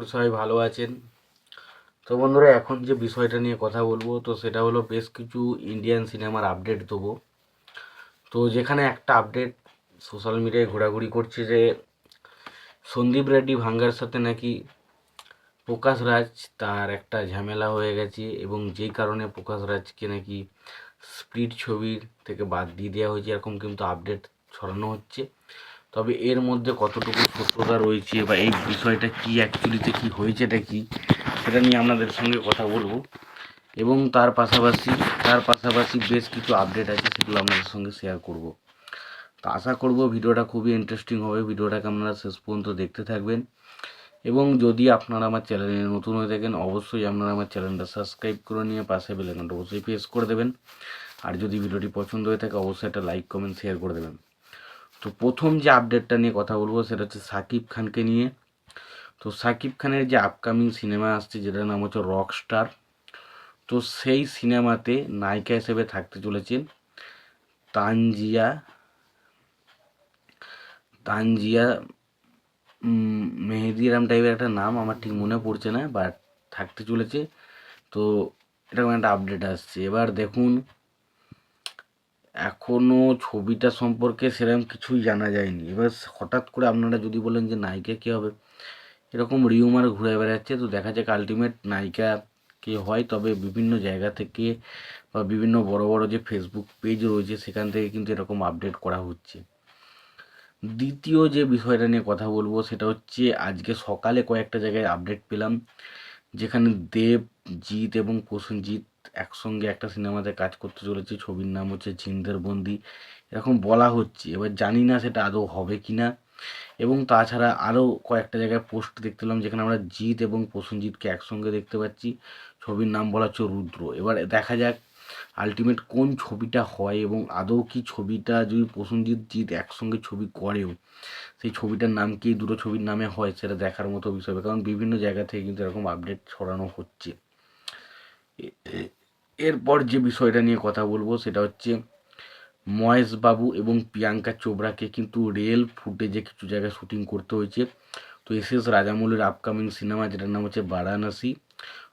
করি সবাই ভালো আছেন। তো বন্ধুরা, এখন যে বিষয়টা নিয়ে কথা বলব, তো সেটা হলো বেশ কিছু ইন্ডিয়ান সিনেমার আপডেট দেবো। তো যেখানে একটা আপডেট সোশ্যাল মিডিয়ায় ঘোরাঘুরি করছে যে, সন্দীপ রেড্ডি ভাঙ্গার সাথে নাকি প্রকাশ রাজ তার একটা ঝামেলা হয়ে গেছে এবং যেই কারণে প্রকাশ রাজকে নাকি স্প্রিট ছবির থেকে বাদ দিয়ে দেওয়া হয়েছে, এরকম কিন্তু আপডেট ছড়ানো হচ্ছে। তবে এর মধ্যে কতটুকু সত্যতা রয়েছে বা এই বিষয়টা কি অ্যাকচুয়ালিতে কি হয়েছেটা কি, সেটা নিয়ে আপনাদের সঙ্গে কথা বলব। এবং তার পাশাপাশি তার পাশাপাশি বেশ কিছু আপডেট আছে সেগুলো আপনাদের সঙ্গে শেয়ার করব। তো আশা করব ভিডিওটা খুবই ইন্টারেস্টিং হবে, ভিডিওটাকে আপনারা শেষ পর্যন্ত দেখতে থাকবেন। এবং যদি আপনারা আমার চ্যানেলে নতুন হয়ে থাকেন, অবশ্যই আপনারা আমার চ্যানেলটা সাবস্ক্রাইব করে নিয়ে পাশে বেলাইকনটা অবশ্যই প্রেস করে দেবেন। আর যদি ভিডিওটি পছন্দ হয়ে থাকে, অবশ্যই একটা লাইক কমেন্ট শেয়ার করে দেবেন। তো প্রথম যে আপডেটটা নিয়ে কথা বলব সেটা হচ্ছে সাকিব খানকে নিয়ে। তো সাকিব খানের যে আপকামিং সিনেমা আসছে যেটার নাম হচ্ছে রক স্টার তো সেই সিনেমাতে নায়িকা হিসেবে থাকতে চলেছেন তানজিয়া। তানজিয়া উম, মেহেদি রাম টাইপের একটা নাম আমার ঠিক মনে পড়ছে না বাট থাকতে চলেছে। তো এরকম একটা আপডেট আসছে। এবার দেখুন এখনও ছবিটা সম্পর্কে সেরকম কিছুই জানা যায়নি। এবার হঠাৎ করে আপনারা যদি বলেন যে নায়িকা কী হবে, এরকম রিউমার ঘুরে বেড়াচ্ছে। তো দেখা যাক আলটিমেট নায়িকা কে হয়। তবে বিভিন্ন জায়গা থেকে বা বিভিন্ন বড় বড় যে ফেসবুক পেজ রয়েছে, সেখান থেকে কিন্তু এরকম আপডেট করা হচ্ছে। দ্বিতীয় যে বিষয়টা নিয়ে কথা বলব, সেটা হচ্ছে আজকে সকালে কয়েকটা জায়গায় আপডেট পেলাম। যেখানে দেব, জিৎ এবং প্রসেনজিৎ একসঙ্গে একটা সিনেমাতে কাজ করতে চলেছে। ছবির নাম হচ্ছে জিন্দের বন্দি। এরকম বলা হচ্ছে। এবার জানি না সেটা আদৌ হবে কি না। এবং তাছাড়া আরও কয়েকটা জায়গায় পোস্ট দেখতে পেলাম যেখানে আমরা জিৎ এবং প্রসেনজিৎকে একসঙ্গে দেখতে পাচ্ছি। ছবির নাম বলা হচ্ছে রুদ্র। এবার দেখা যাক আলটিমেট কোন ছবিটা হয় এবং আদৌ কি ছবিটা যদি প্রসেনজিৎ জিৎ একসঙ্গে ছবি করেও সেই ছবিটার নাম কি দুটো ছবির নামে হয় সেটা দেখার মতো বিষয়। কারণ বিভিন্ন জায়গা থেকে কিন্তু এরকম আপডেট ছড়ানো হচ্ছে। এরপর যে বিষয়টা নিয়ে কথা বলব সেটা হচ্ছে মহেশ বাবু এবং প্রিয়াঙ্কা চোপড়াকে কিন্তু রিয়েল ফুটেজে কিছু জায়গায় শুটিং করতে হয়েছে। তো এস এস রাজামৌলির আপকামিং সিনেমা যেটার নাম হচ্ছে বারাণসী,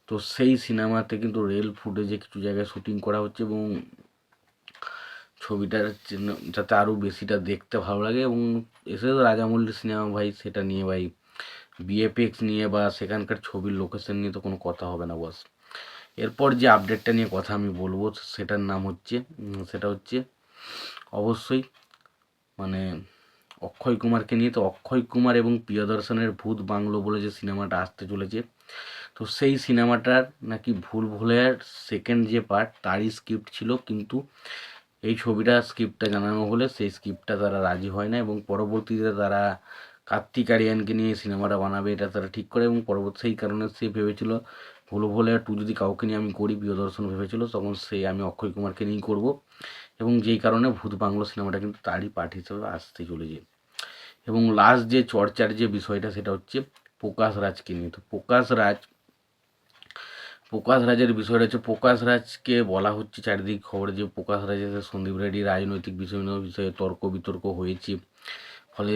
তো সেই সিনেমাতে কিন্তু রিয়েল ফুটেজে কিছু জায়গায় শুটিং করা হচ্ছে এবং ছবিটার যাতে আরও বেশিটা দেখতে ভালো লাগে এবং এস এস রাজামৌলির সিনেমা ভাই সেটা নিয়ে ভাই বিএফএক্স নিয়ে বা সেখানকার ছবির লোকেশন নিয়ে তো কোনো কথা হবে না বস এরপর যে আপডেটটা নিয়ে কথা আমি বলব, সেটার নাম হচ্ছে সেটা হচ্ছে অবশ্যই মানে অক্ষয় কুমারকে নিয়ে। তো অক্ষয় কুমার এবং প্রিয়দর্শনের ভূত বাংলো বলে যে সিনেমাটা আসতে চলেছে, তো সেই সিনেমাটার নাকি ভুল ভুলের সেকেন্ড যে পার্ট তারই স্ক্রিপ্ট ছিল। কিন্তু এই ছবিটা স্ক্রিপ্টটা জানানো হলে সেই স্ক্রিপ্টটা তারা রাজি হয় না এবং পরবর্তীতে তারা কার্তিক আরিয়ানকে নিয়ে সিনেমাটা বানাবে, এটা তারা ঠিক করে এবং পরবর্তী, সেই কারণে সে ভেবেছিল ভুল ভুলে টু যদি কাউকে নিয়ে আমি করি প্রিয়দর্শন ভেবেছিল, তখন সেই আমি অক্ষয় কুমারকে নিয়েই করব। এবং যেই কারণে ভূত বাংলো সিনেমাটা কিন্তু তারই পার্ট হিসেবে আসতে চলেছে। এবং লাস্ট যে চর্চার যে বিষয়টা, সেটা হচ্ছে প্রকাশ রাজকে নিয়ে। তো প্রকাশ রাজ, প্রকাশ রাজের বিষয়টা হচ্ছে, প্রকাশ রাজকে বলা হচ্ছে চারিদিক খবরে যে প্রকাশ রাজের সন্দীপ রেড্ডি রাজনৈতিক বিষয় বিষয়ে তর্ক বিতর্ক হয়েছে। ফলে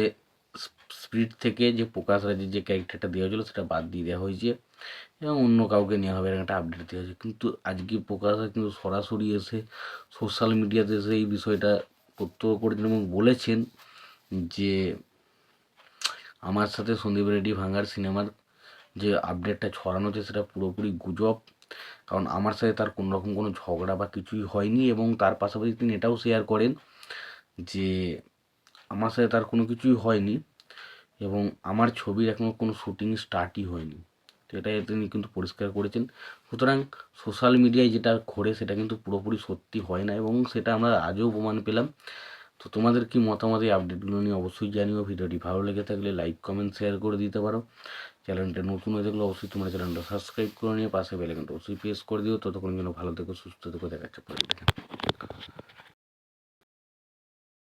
স্পিরিট থেকে যে প্রকাশ রাজের যে ক্যারেক্টারটা দেওয়া হয়েছিল, সেটা বাদ দিয়ে দেওয়া হয়েছে। এবং অন্য কাউকে নেওয়া হবে, একটা আপডেট দেওয়া হয়েছে। কিন্তু আজকে প্রকাশ কিন্তু সরাসরি এসে সোশ্যাল মিডিয়াতে এসে এই বিষয়টা প্রত্যক্ষ করেছেন এবং বলেছেন যে আমার সাথে সন্দীপ রেড্ডি ভাঙার সিনেমার যে আপডেটটা ছড়ানো হচ্ছে সেটা পুরোপুরি গুজব। কারণ আমার সাথে তার কোনো রকম কোনো ঝগড়া বা কিছুই হয়নি এবং তার পাশাপাশি তিনি এটাও শেয়ার করেন যে আমার সাথে তার কোনো কিছুই হয়নি এবং আমার ছবির এখনও কোনো শুটিং স্টার্টই হয়নি। তো তিনি কিন্তু পরিষ্কার করেছেন। সুতরাং সোশ্যাল মিডিয়ায় যেটা ঘোরে সেটা কিন্তু পুরোপুরি সত্যি হয় না এবং সেটা আমরা আজও প্রমাণ পেলাম। তো তোমাদের কি মতামত এই আপডেটগুলো নিয়ে অবশ্যই জানিও। ভিডিওটি ভালো লেগে থাকলে লাইক, কমেন্ট, শেয়ার করে দিতে পারো। চ্যানেলটা নতুন হয়ে থাকলে অবশ্যই তোমার চ্যানেলটা সাবস্ক্রাইব করে নিয়ে পাশে বেলাইকনটা অবশ্যই প্রেস করে দিও। ততক্ষণ যেন ভালো থেকো, সুস্থ থেকো দেখাচ্ছে পরে